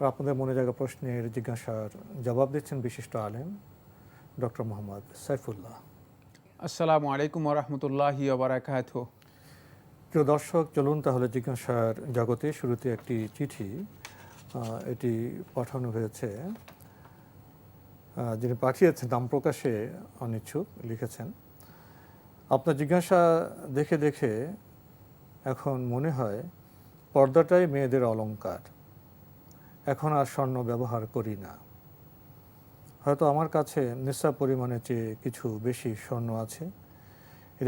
আপনাদের মনে জায়গা প্রশ্নের জিজ্ঞাসার জবাব দিচ্ছেন বিশিষ্ট আলেম ডক্টর মোহাম্মদ সাইফুল্লাহ। আসসালামু আলাইকুম রহমতুল্লাহি প্রিয় দর্শক চলুন তাহলে জিজ্ঞাসার জগতে শুরুতে একটি চিঠি এটি পাঠানো হয়েছে। যিনি পাঠিয়েছেন নাম প্রকাশে অনিচ্ছুক লিখেছেন আপনার জিজ্ঞাসা দেখে দেখে এখন মনে হয় পর্দাটাই মেয়েদের অলংকার। এখন আর স্বর্ণ ব্যবহার করি না। হয়তো আমার কাছে নিঃসা পরিমাণে চেয়ে কিছু বেশি স্বর্ণ আছে।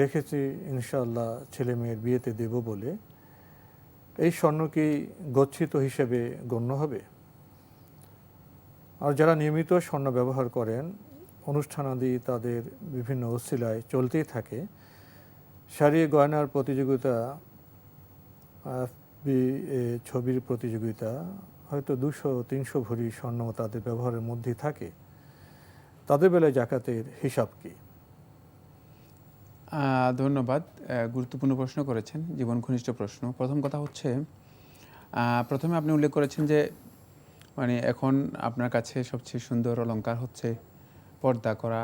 রেখেছি ইনশাল্লাহ ছেলে মেয়ের বিয়েতে দেব বলে। এই স্বর্ণ কি গচ্ছিত হিসেবে গণ্য হবে? আর যারা নিয়মিত স্বর্ণ ব্যবহার করেন, অনুষ্ঠানাদি তাদের বিভিন্ন অশিলায় চলতেই থাকে। শাড়ি, গয়নার প্রতিযোগিতা ছবির প্রতিযোগিতা হয়তো দুশো, তিনশো ভরি স্বর্ণ তাদের ব্যবহারের মধ্যে থাকে। তাদের বেলায় জাকাতের হিসাব কী? ধন্যবাদ। গুরুত্বপূর্ণ প্রশ্ন করেছেন, জীবন ঘনিষ্ঠ প্রশ্ন। প্রথম কথা হচ্ছে প্রথমে আপনি উল্লেখ করেছেন যে মানে এখন আপনার কাছে সবচেয়ে সুন্দর অলঙ্কার হচ্ছে পর্দা করা,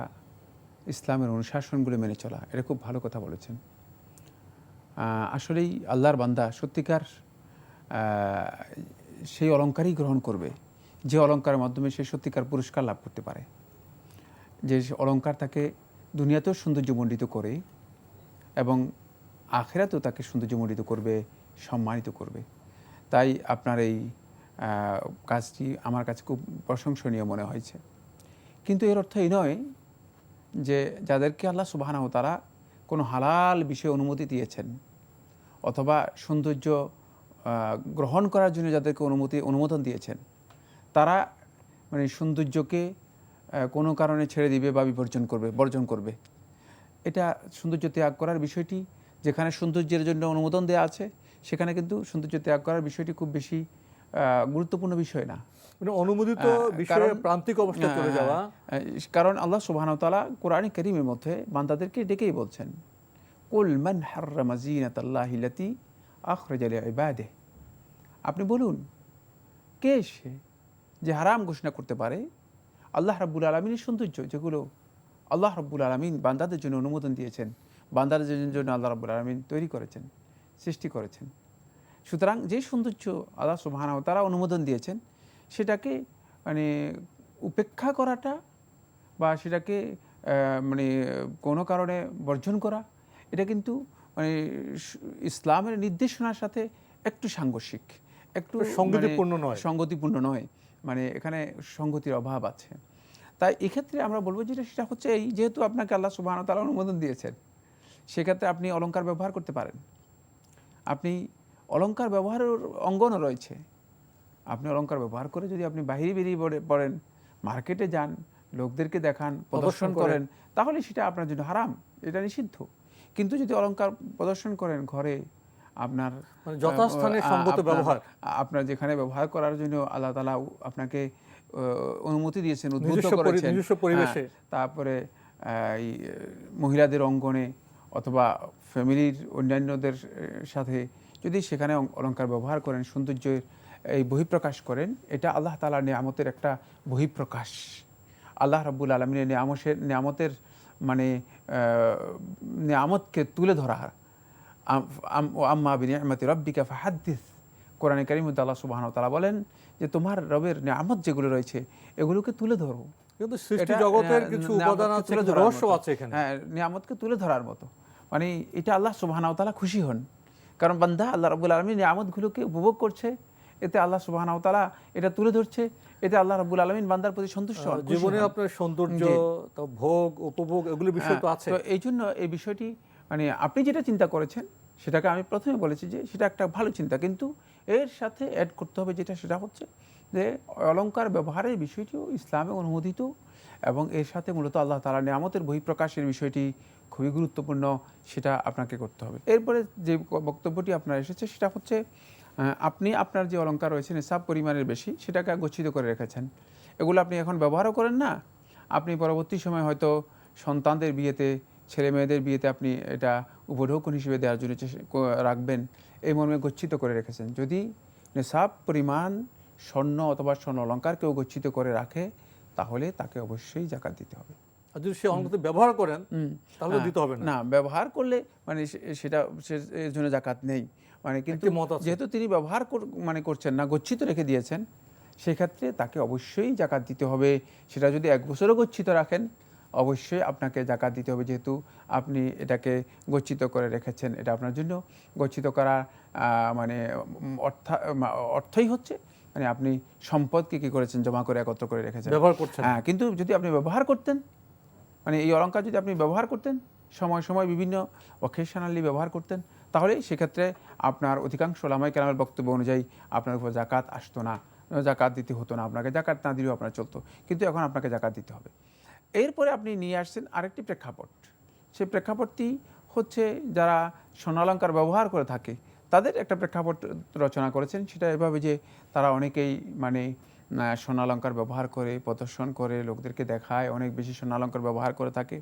ইসলামের অনুশাসনগুলো মেনে চলা। এটা খুব ভালো কথা বলেছেন। আসলেই আল্লাহর বান্দা সত্যিকার সেই অলংকারই গ্রহণ করবে, যে অলংকারের মাধ্যমে সে সত্যিকার পুরস্কার লাভ করতে পারে। যে অলংকার তাকে দুনিয়াতেও সৌন্দর্যমণ্ডিত করে এবং আখেরাতেও তাকে সৌন্দর্যমণ্ডিত করবে, সম্মানিত করবে। তাই আপনার এই কাজটি আমার কাছে খুব প্রশংসনীয় মনে হয়েছে। কিন্তু এর অর্থ এই নয় যে যাদেরকে আল্লাহ সুবাহানাহ তারা কোনো হালাল বিষয়ে অনুমতি দিয়েছেন অথবা সৌন্দর্য গ্রহণ করার জন্য যাদেরকে অনুমতি অনুমোদন দিয়েছেন তারা মানে সৌন্দর্যকে কোনো কারণে ছেড়ে দিবে বা বিবর্জন করবে বর্জন করবে। এটা সৌন্দর্য ত্যাগ করার বিষয়টি যেখানে সৌন্দর্যের জন্য অনুমোদন দেওয়া আছে সেখানে কিন্তু সৌন্দর্য ত্যাগ করার বিষয়টি খুব বেশি গুরুত্বপূর্ণ বিষয় না। মানে অনুমোদিত বিষয়ের প্রান্তিক অবস্থায় চলে যাওয়া। কারণ আল্লাহ তাআলা কোরআন কারীমের মধ্যে বান্দাদেরকে ডেকেই বলছেন কুল মান হাররামা জিনাতাল্লাহি লাতি আখরাজা লিইবাদিহি আপনি বলুন, কে সে যে হারাম ঘোষণা করতে পারে? আল্লাহ রাব্বুল আলমিনের সৌন্দর্য, যেগুলো আল্লাহ রাব্বুল আলমিন বান্দাদের জন্য অনুমোদন দিয়েছেন, বান্দাদের জন্য আল্লাহ রাব্বুল আলমিন তৈরি করেছেন, সৃষ্টি করেছেন। সুতরাং যে সৌন্দর্য আল্লাহ সুবহানাহু তারা অনুমোদন দিয়েছেন, সেটাকে মানে উপেক্ষা করাটা বা সেটাকে মানে কোনো কারণে বর্জন করা, এটা কিন্তু মানে ইসলামের নির্দেশনার সাথে একটু সাংঘর্ষিক একটু মানে সঙ্গতিপূর্ণ নয়। সঙ্গতিপূর্ণ নয় মানে এখানে সংগতির অভাব আছে। তাই এক্ষেত্রে আমরা বলব যেটা সেটা হচ্ছে এই যেহেতু আপনাকে আল্লাহ সুবাহ তালা অনুমোদন দিয়েছেন সেক্ষেত্রে আপনি অলংকার ব্যবহার করতে পারেন। আপনি অলংকার ব্যবহারের অঙ্গনও রয়েছে। আপনি অলংকার ব্যবহার করে যদি আপনি বাহিরে বেরিয়ে পড়ে- পড়েন মার্কেটে যান লোকদেরকে দেখান প্রদর্শন করেন। তাহলে সেটা আপনার জন্য হারাম এটা নিষিদ্ধ। কিন্তু যদি অলংকার প্রদর্শন করেন ঘরে আপনার মানে যথাস্থানে সঙ্গত ব্যবহার। আপনার যেখানে ব্যবহার করার জন্য আল্লাহ তালা আপনাকে অনুমতি দিয়েছেন উদ্বুদ্ধ করেছেন পরিবেশে। হ্যাঁ, তারপরে এই মহিলাদের অঙ্গনে অথবা ফ্যামিলির অন্যান্যদের সাথে যদি সেখানে অং- অলংকার ব্যবহার করেন সৌন্দর্যের এই বহিঃপ্রকাশ করেন এটা আল্লাহ তালার নিয়ামতের একটা বহিঃপ্রকাশ আল্লাহ রাব্বুল আলমিনের নিয়ামতের নিয়ামতের মানে নিয়ামতকে তুলে ধরা। আম- আম- ও আম্মা রব্বিকা ফাহাদ্দিস। কোরআনে কারিম আল্লাহ সুবহানাহু ওয়া তাআলা বলেন যে তোমার রবের নিয়ামত যেগুলো রয়েছে এগুলোকে তুলে ধরো। কিন্তু সৃষ্টি জগতের কিছু উপাদান আছে তুলে রহস্য আছে এখানে। হ্যাঁ নিয়ামতকে তুলে ধরার মতো। মানে এটা আল্লাহ সুবাহানাওতালা খুশি হন। কারণ বান্দা আল্লাহ রবুল আলমী নিয়ামতগুলোকে উপভোগ করছে। এতে আল্লাহ সুবাহানাওতালা এটা তুলে ধরছে। এতে আল্লাহ রবুল আলমিন বান্দার প্রতি সন্তুষ্ট হন, জীবনে আপনার সৌন্দর্য তো ভোগ উপভোগ এগুলো বিষয় তো হ্যাঁ, আছে। তো এই জন্য এই বিষয়টি মানে আপনি যেটা চিন্তা করেছেন সেটাকে আমি প্রথমে বলেছি যে সেটা একটা ভালো চিন্তা কিন্তু এর সাথে অ্যাড করতে হবে যেটা সেটা হচ্ছে যে অলংকার ব্যবহারের বিষয়টিও ইসলামে অনুমোদিত এবং এর সাথে মূলত আল্লাহ তালা নিয়ামতের বহিঃপ্রকাশের বিষয়টি খুবই গুরুত্বপূর্ণ সেটা আপনাকে করতে হবে। এরপরে যে বক্তব্যটি আপনার এসেছে সেটা হচ্ছে আপনি আপনার যে অলঙ্কার রয়েছে নিসাব পরিমাণের বেশি সেটাকে গচ্ছিত করে রেখেছেন। এগুলো আপনি এখন ব্যবহারও করেন না? আপনি পরবর্তী সময় হয়তো সন্তানদের বিয়েতে ছেলে মেয়েদের বিয়েতে আপনি এটা উপঢৌকন হিসেবে দেওয়ার জন্য রাখবেন। এই মর্মে গচ্ছিত করে রেখেছেন। যদি নেশাব পরিমাণ স্বর্ণ অথবা স্বর্ণ অলঙ্কার কেউ গচ্ছিত করে রাখে তাহলে তাকে অবশ্যই জাকাত দিতে হবে। আর যদি সে অলঙ্কার ব্যবহার করেন তাহলে হ্যাঁ, দিতে হবে না। না ব্যবহার করলে মানে সেটা সে- এর জন্য জাকাত নেই। মানে কিন্তু যেহেতু তিনি ব্যবহার মানে করছেন না গচ্ছিত রেখে দিয়েছেন সেক্ষেত্রে তাকে অবশ্যই জাকাত দিতে হবে। সেটা যদি এক বছরও গচ্ছিত রাখেন অবশ্যই আপনাকে জাকাত দিতে হবে যেহেতু আপনি এটাকে গচ্ছিত করে রেখেছেন এটা আপনার জন্য। গচ্ছিত করা মানে অর্থা অর্থই হচ্ছে মানে আপনি সম্পদকে কি করেছেন জমা করে একত্র করে রেখেছেন। ব্যবহার করছেন। হ্যাঁ কিন্তু যদি আপনি ব্যবহার করতেন মানে এই অলঙ্কার যদি আপনি ব্যবহার করতেন সময় সময় বিভিন্ন অকেশনালি ব্যবহার করতেন তাহলে সেক্ষেত্রে আপনার অধিকাংশ লামাই কেরামের বক্তব্য অনুযায়ী আপনার উপর জাকাত আসতো না জাকাত দিতে হতো না আপনাকে জাকাত না দিলেও আপনার চলতো। কিন্তু এখন আপনাকে জাকাত দিতে হবে। এরপরে আপনি নিয়ে আসছেন আরেকটি প্রেক্ষাপট। সেই প্রেক্ষাপটটি হচ্ছে যারা স্বর্ণালঙ্কার ব্যবহার করে থাকে, তাদের একটা প্রেক্ষাপট রচনা করেছেন। সেটা এভাবে যে তারা অনেকেই মানে স্বর্ণালঙ্কার ব্যবহার করে, প্রদর্শন করে, লোকদেরকে দেখায়, অনেক বেশি স্বর্ণালঙ্কার ব্যবহার করে থাকে।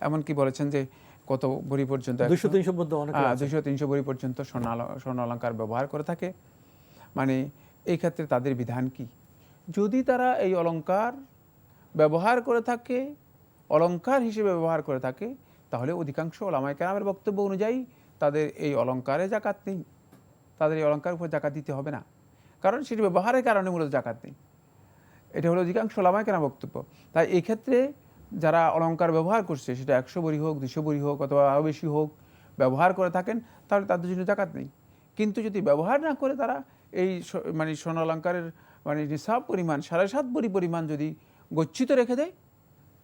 এমনকি বলেছেন যে কত বড়ি পর্যন্ত দুইশো তিনশোর মধ্যে অনেক তিনশো বড়ি পর্যন্ত স্বর্ণ অলঙ্কার ব্যবহার করে থাকে। মানে এই ক্ষেত্রে তাদের বিধান কি? যদি তারা এই অলংকার ব্যবহার করে থাকে অলংকার হিসেবে ব্যবহার করে থাকে তাহলে অধিকাংশ ওলামায় কেরামের বক্তব্য অনুযায়ী তাদের এই অলংকারে জাকাত নেই। তাদের এই অলংকার উপর জাকাত দিতে হবে না। কারণ সেটি ব্যবহারের কারণে মূলত জাকাত নেই। এটা হলো অধিকাংশ ওলামায় কেনা বক্তব্য। তাই এক্ষেত্রে ক্ষেত্রে যারা অলঙ্কার ব্যবহার করছে, সেটা একশো বড়ি হোক, দুশো বড়ি হোক অথবা আরও বেশি হোক, ব্যবহার করে থাকেন, তাহলে তাদের জন্য জাকাত নেই। কিন্তু যদি ব্যবহার না করে তারা এই মানে স্বর্ণ অলঙ্কারের মানে নিসাব পরিমাণ, সাড়ে সাত বড়ি পরিমাণ যদি গচ্ছিত রেখে দেয়,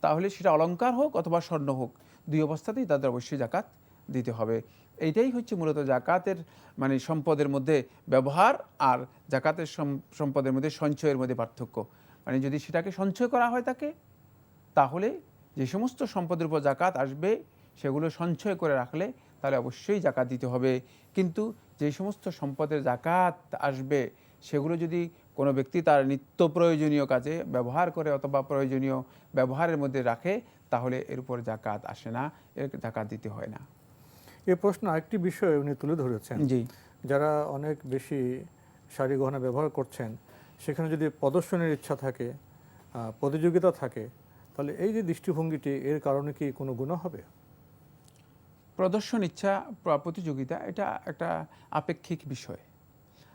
তাহলে সেটা অলঙ্কার হোক অথবা স্বর্ণ হোক, দুই অবস্থাতেই তাদের অবশ্যই জাকাত দিতে হবে। এইটাই হচ্ছে মূলত জাকাতের মানে সম্পদের মধ্যে ব্যবহার আর জাকাতের সম্পদের মধ্যে সঞ্চয়ের মধ্যে পার্থক্য। মানে যদি সেটাকে সঞ্চয় করা হয় তাকে তাহলে যে সমস্ত সম্পদের উপর জাকাত আসবে সেগুলো সঞ্চয় করে রাখলে তাহলে অবশ্যই জাকাত দিতে হবে। কিন্তু যে সমস্ত সম্পদের জাকাত আসবে সেগুলো যদি কোনো ব্যক্তি তার নিত্য প্রয়োজনীয় কাজে ব্যবহার করে অথবা প্রয়োজনীয় ব্যবহারের মধ্যে রাখে তাহলে এর উপর জাকাত আসে না এর জাকাত দিতে হয় না। এই প্রশ্ন আরেকটি বিষয় উনি তুলে ধরেছেন। জি। যারা অনেক বেশি শাড়ি গহনা ব্যবহার করছেন সেখানে যদি প্রদর্শনের ইচ্ছা থাকে প্রতিযোগিতা থাকে তাহলে এই যে দৃষ্টিভঙ্গিটি এর কারণে কি কোনো গুণা হবে? প্রদর্শন ইচ্ছা প্রতিযোগিতা এটা একটা আপেক্ষিক বিষয়।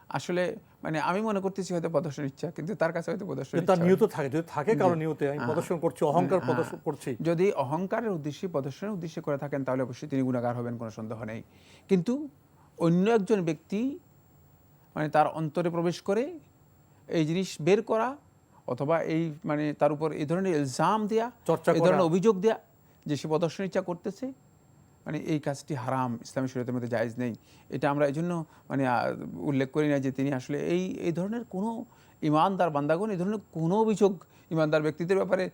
আসলে মানে আমি মনে করতেছি হয়তো প্রদর্শন ইচ্ছা কিন্তু তার কাছে হয়তো প্রদর্শন তার নিয়ত থাকে যদি থাকে কারও নিয়তে আমি হ্যাঁ। প্রদর্শন করছি অহংকার হ্যাঁ। প্রদর্শন করছি। যদি অহংকারের উদ্দেশ্যে প্রদর্শনের উদ্দেশ্যে করে থাকেন তাহলে অবশ্যই তিনি গুণাগার হবেন কোনো সন্দেহ নেই। কিন্তু অন্য একজন ব্যক্তি মানে তার অন্তরে প্রবেশ করে এই জিনিস বের করা অথবা এই মানে তার উপর এই ধরনের ইলজাম দেয়া চর্চা এই ধরনের অভিযোগ দেয়া যে সে প্রদর্শন ইচ্ছা করতেছে মানে এই কাজটি হারাম ইসলামী শরীয়তের মধ্যে জায়জ নেই। এটা আমরা এই জন্য মানে উল্লেখ করি না যে তিনি আসলে এই এই ধরনের কোনো ইমানদার বান্দাগণ এই ধরনের কোনো অভিযোগ ইমানদার ব্যক্তিদের ব্যাপারে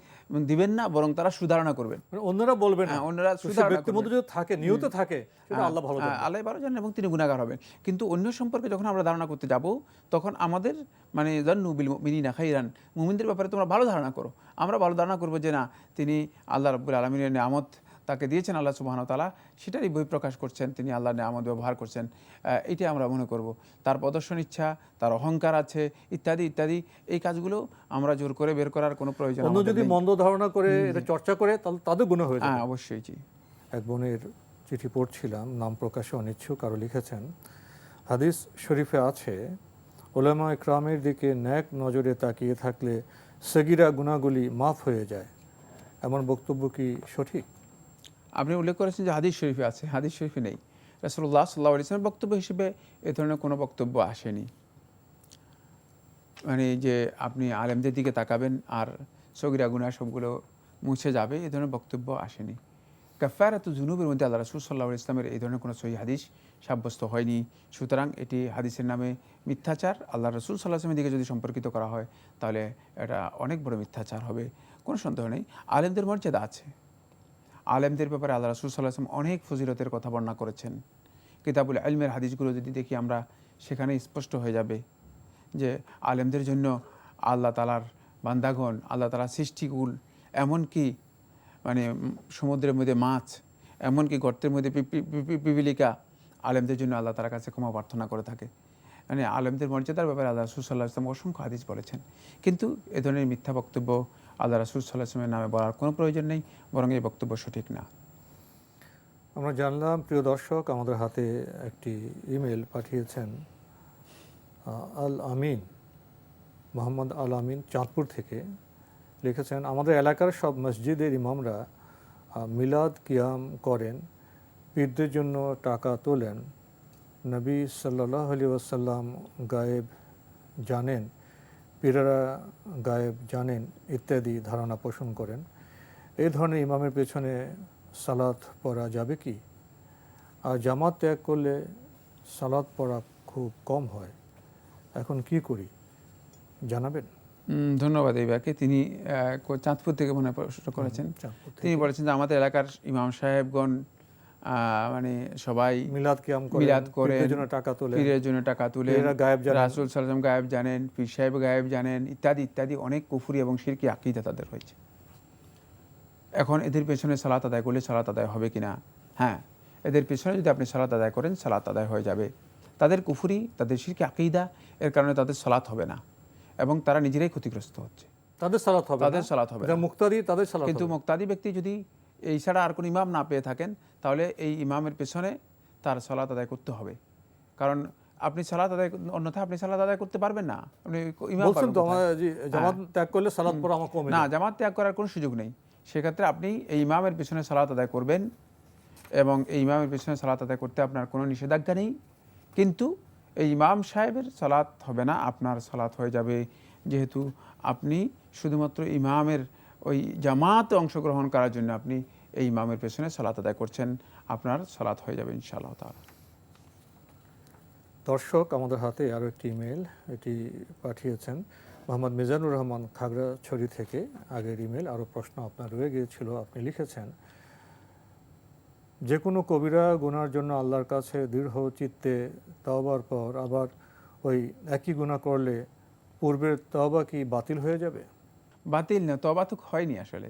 দিবেন না বরং তারা সুধারণা করবেন। মানে অন্যরা বলবেন হ্যাঁ, অন্যরা সুধারণা ব্যক্তির মধ্যে যদি থাকে নিয়তে থাকে হ্যাঁ, আল্লাহ ভালো হ্যাঁ, জানেন আল্লাহ ভালো জানেন এবং তিনি গুণাগার হবেন। কিন্তু অন্য সম্পর্কে যখন আমরা ধারণা করতে যাব তখন আমাদের মানে জান্নু বিল মিনি খাইরান মুমিনদের ব্যাপারে তোমরা ভালো ধারণা করো। আমরা ভালো ধারণা করব যে না তিনি আল্লাহ রব্বুল আলমিনের নিয়ামত তাকে দিয়েছেন আল্লাহ সুবাহন তালা সেটারই বই প্রকাশ করছেন তিনি আল্লাহর নিয়ামত ব্যবহার করছেন এটাই আমরা মনে করব। তার প্রদর্শন ইচ্ছা তার অহংকার আছে ইত্যাদি ইত্যাদি এই কাজগুলো আমরা জোর করে বের করার কোনো প্রয়োজন অন্য যদি মন্দ ধারণা করে এটা চর্চা করে তাহলে তাদের গুণ হয়ে হ্যাঁ অবশ্যই জি। এক বোনের চিঠি পড়ছিলাম নাম প্রকাশে অনিচ্ছুক আরও লিখেছেন হাদিস শরীফে আছে ওলামা ইকরামের দিকে ন্যাক নজরে তাকিয়ে থাকলে সেগিরা গুণাগুলি মাফ হয়ে যায়। এমন বক্তব্য কি সঠিক? আপনি উল্লেখ করেছেন যে হাদিস শরীফে আছে, হাদিস শরীফে নেই। রাসূলুল্লাহ সাল্লাহ ইসলামের বক্তব্য হিসেবে এ ধরনের কোনো বক্তব্য আসেনি। মানে যে আপনি আলেমদের দিকে তাকাবেন আর সগিরা গুনা সবগুলো মুছে যাবে, এ ধরনের বক্তব্য আসেনি। কাফারাত জুনুবের মধ্যে আল্লাহ রসুল সাল্লাহ ইসলামের এই ধরনের কোনো সহি হাদিস সাব্যস্ত হয়নি। সুতরাং এটি হাদিসের নামে মিথ্যাচার। আল্লাহ রসুল সাল্লাহ আসলামের দিকে যদি সম্পর্কিত করা হয়, তাহলে এটা অনেক বড় মিথ্যাচার হবে। কোনো সন্দেহ নেই। আলেমদের মর্যাদা আছে। আলেমদের ব্যাপারে আল্লাহ রসুল সাল্লাহ আসলাম অনেক ফজিলতের কথা বর্ণনা করেছেন কিতাবুল আলমের হাদিসগুলো যদি দেখি আমরা সেখানে স্পষ্ট হয়ে যাবে যে আলেমদের জন্য আল্লাহ তালার বান্দাগণ আল্লাহ তালার সৃষ্টিকুল এমনকি মানে সমুদ্রের মধ্যে মাছ এমনকি গর্তের মধ্যে পিপি- পিপি- পিপিলিকা আলেমদের জন্য আল্লাহ তালার কাছে ক্ষমা প্রার্থনা করে থাকে মানে আলেমদের মর্যাদার ব্যাপারে আল্লাহ রসুল সাল্লাহ আসলাম অসংখ্য হাদিস বলেছেন। কিন্তু এ ধরনের মিথ্যা বক্তব্য আল্লাহ রসুল সাল্লাহ আসলামের নামে বলার কোনো প্রয়োজন নেই, বরং এই বক্তব্য সঠিক না। আমরা জানলাম, প্রিয় দর্শক, আমাদের হাতে একটি ইমেল পাঠিয়েছেন আল আমিন, মোহাম্মদ আল আমিন চাঁদপুর থেকে। লিখেছেন, আমাদের এলাকার সব মসজিদের ইমামরা মিলাদ কিয়াম করেন, পীরদের জন্য টাকা তোলেন নবী সাল্লাহ আলী ওয়াসাল্লাম গায়েব জানেন পীরেরা গায়েব জানেন ইত্যাদি ধারণা পোষণ করেন। এই ধরনের ইমামের পেছনে সালাত পড়া যাবে কি? আর জামাত ত্যাগ করলে সালাত পড়া খুব কম হয়। এখন কি করি? জানাবেন? ধন্যবাদ এই ব্যাকে তিনি চাঁদপুর থেকে মনে হয় প্রশ্ন করেছেন। চাঁদপুর তিনি বলেছেন যে আমাদের এলাকার ইমাম সাহেবগণ মানে সবাই মিলাদ কিয়াম করেন মিলাদ পীরদের জন্য টাকা তোলেন। পীরের জন্য টাকা তুলে গায়েব জানেন। রাসুল সাল্লাম গায়েব জানেন পীর সাহেব গায়েব জানেন ইত্যাদি ইত্যাদি অনেক কুফুরি এবং শিরকি আকিদা তাদের হয়েছে। এখন এদের পেছনে সালাত আদায় করলে সালাত আদায় হবে কিনা? হ্যাঁ এদের পেছনে যদি আপনি সালাত আদায় করেন সালাত আদায় হয়ে যাবে। তাদের কুফুরি তাদের শিরকি আকিদা এর কারণে তাদের সালাত হবে না এবং তারা নিজেরাই ক্ষতিগ্রস্ত হচ্ছে। তাদের সালাত হবে তাদের সালাত হবে মুক্তাদি তাদের সালাত কিন্তু। মুক্তাদি ব্যক্তি যদি এই ছাড়া আর কোনো ইমাম না পেয়ে থাকেন তাহলে এই ইমামের পেছনে তার সলাত আদায় করতে হবে। কারণ আপনি সালাত আদায় অন্যথা আপনি সালাত আদায় করতে পারবেন না। আপনি ইমাম বলছেন তো জামাত ত্যাগ করলে সালাত পড়া আমার কমে না জামাত ত্যাগ করার কোনো সুযোগ নেই। সেক্ষেত্রে আপনি এই ইমামের পেছনে সালাত আদায় করবেন এবং এই ইমামের পেছনে সালাত আদায় করতে আপনার কোনো নিষেধাজ্ঞা নেই। কিন্তু এই ইমাম সাহেবের সালাত হবে না আপনার সালাত হয়ে যাবে। যেহেতু আপনি শুধুমাত্র ইমামের ওই জামাতে অংশগ্রহণ করার জন্য আপনি এই ইমামের পেছনে সালাত আদায় করছেন, আপনার সালাত হয়ে যাবে ইনশাআল্লাহ তাআলা। দর্শক, আমাদের হাতে আরও একটি ইমেল এটি পাঠিয়েছেন মোহাম্মদ মিজানুর রহমান খাগড়াছড়ি থেকে। আগের ইমেল আরও প্রশ্ন আপনার রয়ে গিয়েছিল, আপনি লিখেছেন, যে কোনো কবিরা গুনার জন্য আল্লাহর কাছে দৃঢ় চিত্তে তওবার পর আবার ওই একই গুণা করলে পূর্বের তওবা কি বাতিল হয়ে যাবে? বাতিল না, তবা তো হয়নি আসলে।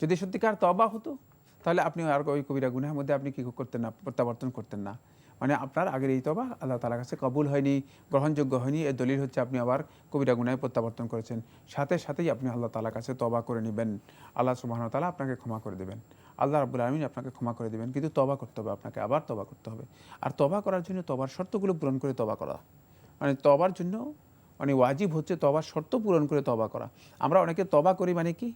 যদি সত্যিকার তবা হতো, তাহলে আপনি আর ওই কবিরা গুনার মধ্যে আপনি কী করতেন না, প্রত্যাবর্তন করতেন না। মানে আপনার আগের এই তবা আল্লাহ তালার কাছে কবুল হয়নি, গ্রহণযোগ্য হয়নি, এর দলিল হচ্ছে আপনি আবার কবিরা গুনায় প্রত্যাবর্তন করেছেন। সাথে সাথেই আপনি আল্লাহ তালার কাছে তবা করে নেবেন। আল্লাহ সুবাহন তালা আপনাকে ক্ষমা করে দেবেন। আল্লাহ রাবুল আলমিন আপনাকে ক্ষমা করে দেবেন, কিন্তু তবা করতে হবে, আপনাকে আবার তবা করতে হবে। আর তবা করার জন্য তবার শর্তগুলো পূরণ করে তবা করা। মানে তবার জন্য মানে ওয়াজিব হচ্ছে তবার শর্ত পূরণ করে তবা করা। আমরা অনেকে তবা করি মানে কি?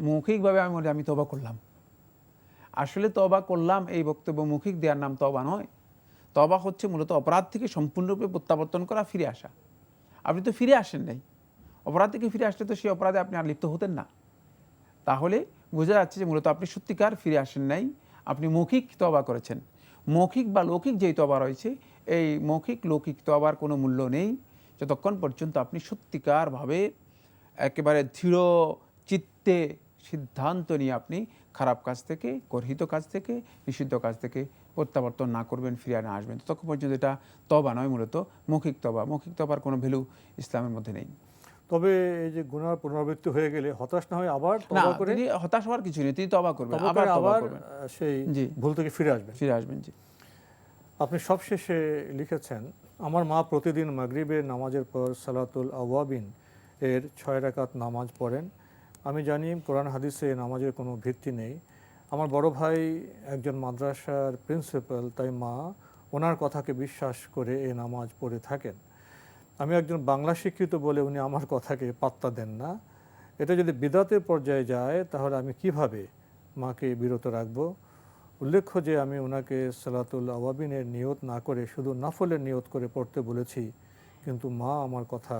মৌখিকভাবে আমি আমি তবা করলাম। আসলে তবা করলাম এই বক্তব্য মৌখিক দেওয়ার নাম তবা নয়। তবা হচ্ছে মূলত অপরাধ থেকে সম্পূর্ণরূপে প্রত্যাবর্তন করা, ফিরে আসা। আপনি তো ফিরে আসেন নাই। অপরাধ থেকে ফিরে আসলে তো সেই অপরাধে আপনি আর লিপ্ত হতেন না। তাহলে বোঝা যাচ্ছে যে মূলত আপনি সত্যিকার ফিরে আসেন নাই, আপনি মৌখিক তবা করেছেন। মৌখিক বা লৌকিক যেই তবা রয়েছে, এই মৌখিক, লৌকিক তবার কোনো মূল্য নেই। যতক্ষণ পর্যন্ত আপনি সত্যিকারভাবে একেবারে দৃঢ় চিত্তে সিদ্ধান্ত নিয়ে আপনি খারাপ কাজ থেকে গর্হিত কাজ থেকে নিষিদ্ধ কাজ থেকে প্রত্যাবর্তন না করবেন ফিরে না আসবেন ততক্ষণ পর্যন্ত এটা তবা নয় মূলত মৌখিক তবা। মৌখিক তবার কোনো ভ্যালু ইসলামের মধ্যে নেই। তবে এই যে গুনার পুনরাবৃত্তি হয়ে গেলে হতাশ না হয়ে আবার না তিনি হতাশ হওয়ার কিছু নেই তিনি তবা করবেন আবার আবার সেই। ভুল থেকে ফিরে আসবেন। ফিরে আসবেন জি। আপনি সবশেষে লিখেছেন আমার মা প্রতিদিন মাগরিবের নামাজের পর সালাতুল আওয়াবিন এর ছয় রাকাত নামাজ পড়েন। আমি জানি কোরআন হাদিসে নামাজের কোনো ভিত্তি নেই। আমার বড় ভাই একজন মাদ্রাসার প্রিন্সিপাল, তাই মা ওনার কথাকে বিশ্বাস করে এ নামাজ পড়ে থাকেন। আমি একজন বাংলা শিক্ষিত বলে উনি আমার কথাকে পাত্তা দেন না। এটা যদি বিদাতের পর্যায়ে যায়, তাহলে আমি কীভাবে মাকে বিরত রাখব? উল্লেখ্য যে আমি ওনাকে সালাতুল আওয়াবিনের নিয়ত না করে শুধু নাফলের নিয়ত করে পড়তে বলেছি, কিন্তু মা আমার কথা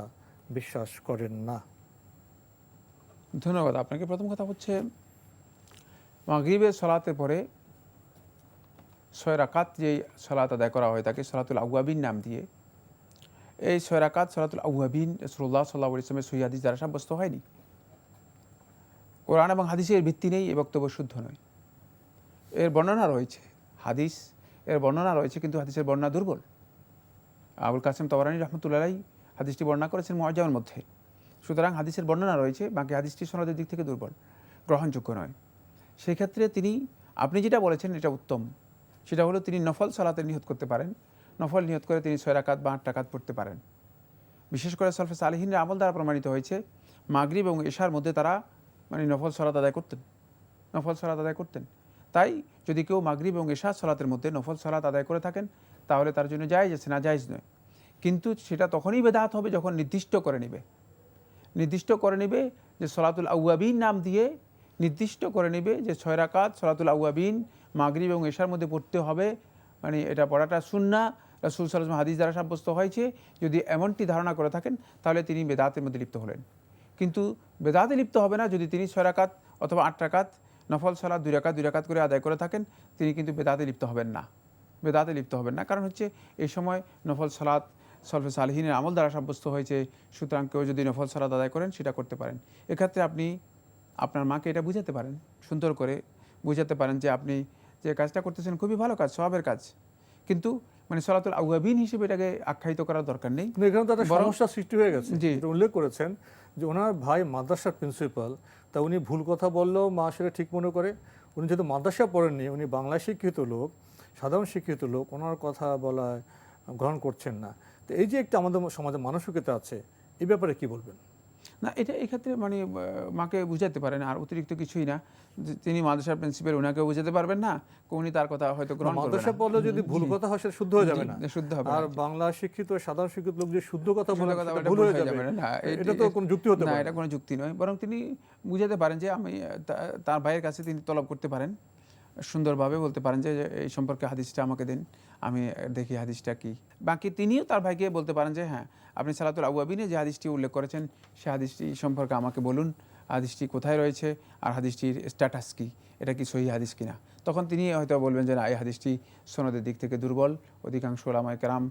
বিশ্বাস করেন না। ধন্যবাদ। আপনাকে প্রথম কথা হচ্ছে, মাগরিবের সলাতের পরে ছয় রাকাত যে সলাত আদায় করা হয়, তাকে সলাতুল আউয়াবিন নাম দিয়ে। এই ছয় রাকাত সলাতুল আউয়াবিন রসুল্লাহ সাল্লাহ ইসলামের সহি হাদিস দ্বারা সাব্যস্ত হয়নি। কোরআন এবং হাদিসের ভিত্তি নেই, এ বক্তব্য শুদ্ধ নয়। এর বর্ণনা রয়েছে, হাদিস এর বর্ণনা রয়েছে, কিন্তু হাদিসের বর্ণনা দুর্বল। আবুল কাসেম তবরানী রহমতুল্লাহ হাদিসটি বর্ণনা করেছেন মহাজামের মধ্যে। সুতরাং হাদিসের বর্ণনা রয়েছে, বাকি হাদিসটি সনদের দিক থেকে দুর্বল, গ্রহণযোগ্য নয়। সেই ক্ষেত্রে তিনি, আপনি যেটা বলেছেন এটা উত্তম। সেটা হলো তিনি নফল সালাতে নিহত করতে পারেন, নফল নিহত করে তিনি ছয় রাকাত বা আট টাকাত পড়তে পারেন। বিশেষ করে সলফে সালিহিনের আমল দ্বারা প্রমাণিত হয়েছে, মাগরিব এবং এশার মধ্যে তারা মানে নফল সলাত আদায় করতেন, নফল সলাত আদায় করতেন। তাই যদি কেউ মাগরিব এবং এশার সলাতের মধ্যে নফল সলাত আদায় করে থাকেন, তাহলে তার জন্য জায়েজ আছে, না জায়েজ নয়। কিন্তু সেটা তখনই বেদাত হবে যখন নির্দিষ্ট করে নেবে। নির্দিষ্ট করে নেবে যে সলাতুল আউয়াবিন নাম দিয়ে, নির্দিষ্ট করে নেবে যে ছয় রাকাত সলাতুল আউয়াবিন মাগরিব এবং এশার মধ্যে পড়তে হবে। মানে এটা পড়াটা সুন্না রাসুল সাল্লাম হাদিস দ্বারা সাব্যস্ত হয়েছে। যদি এমনটি ধারণা করে থাকেন, তাহলে তিনি বেদাতের মধ্যে লিপ্ত হলেন। কিন্তু বেদাতে লিপ্ত হবে না যদি তিনি ছয় রাকাত অথবা আট রাকাত নফল সালাদ দুই রাকাত দুই রাকাত করে আদায় করে থাকেন, তিনি কিন্তু বেদাতে লিপ্ত হবেন না। বেদাতে লিপ্ত হবেন না। কারণ হচ্ছে এই সময় নফল সালাত সলফে সালহিনের আমল দ্বারা সাব্যস্ত হয়েছে, সুতরাং কেউ যদি নফল সালাদ আদায় করেন, সেটা করতে পারেন। এক্ষেত্রে আপনি আপনার মাকে এটা বুঝাতে পারেন, সুন্দর করে বুঝাতে পারেন যে আপনি যে কাজটা করতেছেন, খুবই ভালো কাজ সবের কাজ। কিন্তু মানে সলাতুল আউয়াবিন হিসেবে এটাকে আখ্যায়িত করার দরকার নেই। এখানে তো একটা সমস্যা সৃষ্টি হয়ে গেছে। জি। যেটা উল্লেখ করেছেন যে ওনার ভাই মাদ্রাসার প্রিন্সিপাল তা উনি ভুল কথা বললেও মা সেটা ঠিক মনে করে। উনি যেহেতু মাদ্রাসা পড়েননি উনি বাংলায় শিক্ষিত লোক সাধারণ শিক্ষিত লোক ওনার কথা বলায় গ্রহণ করছেন না। তো এই যে একটা আমাদের সমাজে মানসিকতা আছে এই ব্যাপারে কি বলবেন? না এটা এক্ষেত্রে মানে মাকে বুঝাতে পারেন আর অতিরিক্ত কিছুই না। তিনি মাদ্রাসার প্রিন্সিপাল ওনাকেও বুঝাতে পারবেন না উনি তার কথা হয়তো গ্রহণ করবেন মাদ্রাসা। পড়লে যদি ভুল কথা হয় সেটা শুদ্ধ হয়ে যাবে না। শুদ্ধ হবে আর বাংলা শিক্ষিত সাধারণ শিক্ষিত লোক যে শুদ্ধ কথা বলে কথা ভুল হয়ে যাবে। না, এটা তো কোনো যুক্তি হতে না এটা কোনো যুক্তি নয়। বরং তিনি বুঝাতে পারেন যে আমি তার ভাইয়ের কাছে তিনি তলব করতে পারেন। সুন্দরভাবে বলতে পারেন যে এই সম্পর্কে হাদিসটা আমাকে দিন, আমি দেখি হাদিসটা কি। বাকি তিনিও তার ভাইকে বলতে পারেন যে হ্যাঁ আপনি সালাতুল আবুয়াবিনে যে হাদিসটি উল্লেখ করেছেন, সে হাদিসটি সম্পর্কে আমাকে বলুন, হাদিসটি কোথায় রয়েছে আর হাদিসটির স্ট্যাটাস কি, এটা কি সহি হাদিস কিনা। তখন তিনি হয়তো বলবেন যে, না, এই হাদিসটি সনদের দিক থেকে দুর্বল, অধিকাংশ ওলামায় কেরাম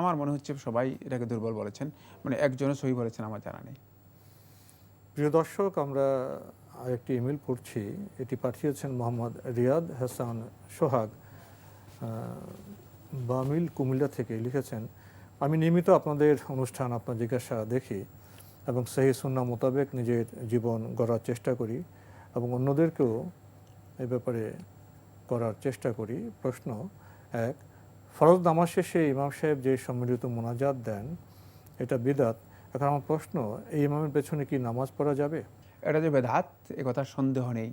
আমার মনে হচ্ছে সবাই এটাকে দুর্বল বলেছেন মানে একজনও সহি বলেছেন, আমার জানা নেই। প্রিয় দর্শক, আমরা আরেকটি ইমেল পড়ছি, এটি পাঠিয়েছেন মোহাম্মদ রিয়াদ হাসান সোহাগ বামিল কুমিল্লা থেকে লিখেছেন, আমি নিয়মিত আপনাদের অনুষ্ঠান, আপনার জিজ্ঞাসা দেখি এবং সেই সুন্না মোতাবেক নিজের জীবন গড়ার চেষ্টা করি এবং অন্যদেরকেও এ ব্যাপারে করার চেষ্টা করি। প্রশ্ন এক, ফরজ নামাজ শেষে ইমাম সাহেব যে সম্মিলিত মোনাজাত দেন, এটা বিদাত? এখন আমার প্রশ্ন, এই ইমামের পেছনে কি নামাজ পড়া যাবে? এটা যে বেদাত, এ কথার সন্দেহ নেই।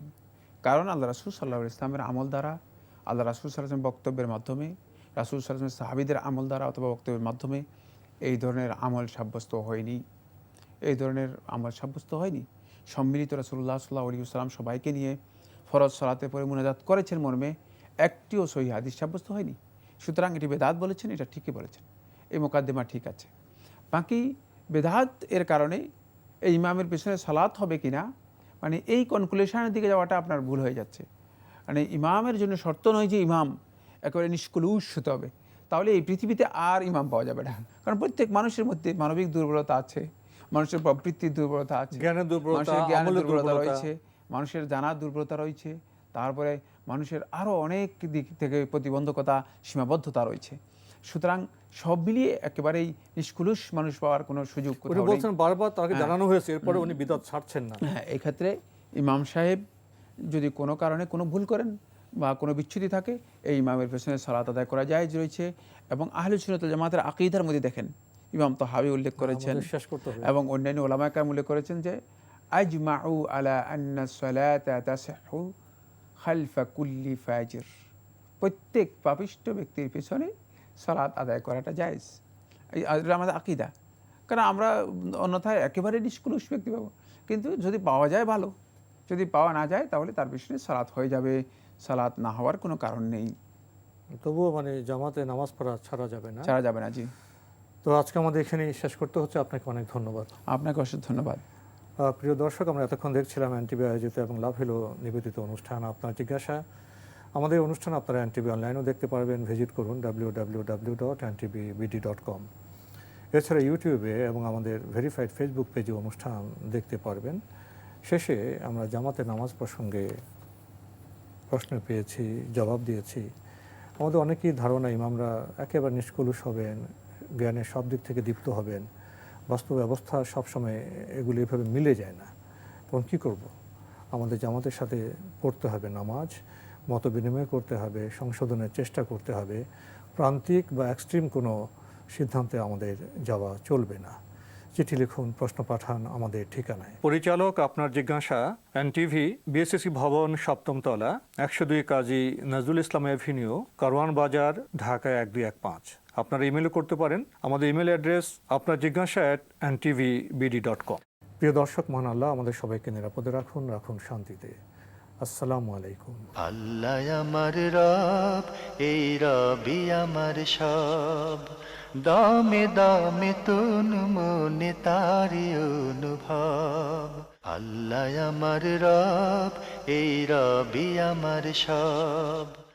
কারণ আল্লাহ রাসুল সাল্লাহ ইসলামের আমল দ্বারা, আল্লাহ রাসুল সাল্লামের বক্তব্যের মাধ্যমে, রাসুল সাল্লামের সাহাবিদের আমল দ্বারা অথবা বক্তব্যের মাধ্যমে এই ধরনের আমল সাব্যস্ত হয়নি। এই ধরনের আমল সাব্যস্ত হয়নি। সম্মিলিত রাসুল্লাহ সাল্লাহ আলী সাল্লাম সবাইকে নিয়ে ফরজ সলাতে পরে মুনাজাত করেছেন মর্মে, একটিও সহি হাদিস সাব্যস্ত হয়নি। সুতরাং এটি বেদাত বলেছেন, এটা ঠিকই বলেছেন। এই মোকাদ্দেমা ঠিক আছে। বাকি বেদাত এর কারণে এই ইমামের পেছনে সালাত হবে কিনা মানে এই কনক্লুশনের দিকে যাওয়াটা আপনার ভুল হয়ে যাচ্ছে। মানে ইমামের জন্য শর্ত নয় যে ইমাম একেবারে নিষ্কলুষ হতে হবে। তাহলে এই পৃথিবীতে আর ইমাম পাওয়া যাবে না। কারণ প্রত্যেক মানুষের মধ্যে মানবিক দুর্বলতা আছে মানুষের প্রবৃত্তির দুর্বলতা আছে জ্ঞানের দুর্বলতা, জ্ঞানের দুর্বলতা। রয়েছে মানুষের জানার দুর্বলতা রয়েছে তারপরে মানুষের আরও অনেক দিক থেকে প্রতিবন্ধকতা সীমাবদ্ধতা রয়েছে। সুতরাং সব মিলিয়ে একেবারেই নিষ্কুলুষ মানুষ পাওয়ার কোনো সুযোগ উনি বলছেন বারবার তাকে জানানো হয়েছে এরপরে উনি বিদাত ছাড়ছেন না। হ্যাঁ এক্ষেত্রে ইমাম সাহেব যদি কোনো কারণে কোনো ভুল করেন বা কোনো বিচ্ছুতি থাকে এই ইমামের পেছনে সালাত আদায় করা যায় রয়েছে এবং আহলে সুন্নাতুল জামাতের আকিদার মধ্যে দেখেন ইমাম তো হাবি উল্লেখ করেছেন শেষ করতে হবে। এবং অন্যান্য ওলামাকার উল্লেখ করেছেন যে আজমাউ আলা আন্না সালাতা তাসহু খালফা কুল্লি ফাজির। প্রত্যেক পাপিষ্ট ব্যক্তির পেছনে সালাত আদায় করাটা জায়েজ। এটা আমাদের আকিদা। কারণ আমরা অন্যথায় একেবারে নিষ্কুলুষ ব্যক্তি পাবো। কিন্তু যদি পাওয়া যায় ভালো। যদি পাওয়া না যায় তাহলে তার পিছনে সালাত হয়ে যাবে। সালাত না হওয়ার কোনো কারণ নেই। তবুও মানে জামাতে নামাজ পড়া ছাড়া যাবে না। ছাড়া যাবে না জি। তো আজকে আমাদের এখানে শেষ করতে হচ্ছে। আপনাকে অনেক ধন্যবাদ। আপনাকে অশেষ ধন্যবাদ। প্রিয় দর্শক আমরা এতক্ষণ দেখছিলাম এনটিভি আয়োজিত এবং লাভ হলো নিবেদিত অনুষ্ঠান। আপনার জিজ্ঞাসা আমাদের অনুষ্ঠান আপনারা এনটিভি অনলাইনেও দেখতে পারবেন। ভিজিট করুন W W W dot NTV BD dot com এছাড়া ইউটিউবে এবং আমাদের ভেরিফাইড ফেসবুক পেজে অনুষ্ঠান দেখতে পারবেন। শেষে আমরা জামাতে নামাজ প্রসঙ্গে প্রশ্ন পেয়েছি, জবাব দিয়েছি। আমাদের অনেকেই ধারণা, ইমামরা একেবারে নিষ্কলুষ হবেন, জ্ঞানের সব দিক থেকে দীপ্ত হবেন। বাস্তব ব্যবস্থা সবসময় এগুলি এভাবে মিলে যায় না। তখন কী করব? আমাদের জামাতের সাথে পড়তে হবে নামাজ। মত বিনিময় করতে হবে সংশোধনের চেষ্টা করতে হবে। প্রান্তিক বা এক্সট্রিম কোনো সিদ্ধান্তে আমাদের যাওয়া চলবে না। চিঠি লিখুন প্রশ্ন পাঠান আমাদের ঠিকানায়। পরিচালক আপনার জিজ্ঞাসা এনটিভি বিএসসি ভবন সপ্তম তলা একশো দুই কাজী নজরুল ইসলাম এভিনিউ কারওয়ান বাজার ঢাকা এক দুই এক পাঁচ। আপনারা ইমেলও করতে পারেন আমাদের ইমেল অ্যাড্রেস আপনার জিজ্ঞাসা at NTV BD dot com প্রিয় দর্শক মহান আল্লাহ আমাদের সবাইকে নিরাপদে রাখুন রাখুন শান্তিতে। আসসালামু আলাইকুম। আল্লাহ আমার রব, এই রবি আমার সব। দামে দামে তুন মনে তারি অনুভব। আল্লাহ আমার রব, এই রবি আমার সব।